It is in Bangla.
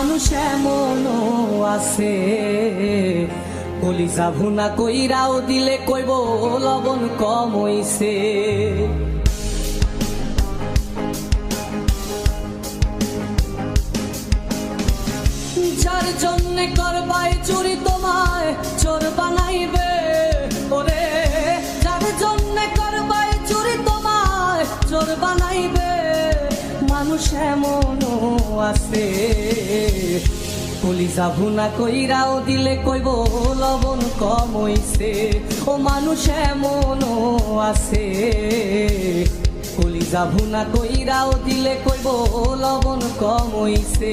মানুষ এমনও আছে। কলিজা ভুনা কইরাও দিলে কইব, লবণ কম হইছে। যার জন্য করবাই চুরি তোমায়, চোর বানাইবে ওরে। যার জন্য করবাই চুরি তোমায়, চোর বানাইবে। মানুষ এমনও আছে। কলিজা ভুনা কইরাও দিলে কইব লবণ কম হইছে, ও মানুষ এমনও আছে। কলিজা ভুনা কইরাও দিলে কইব লবণ কম হইছে।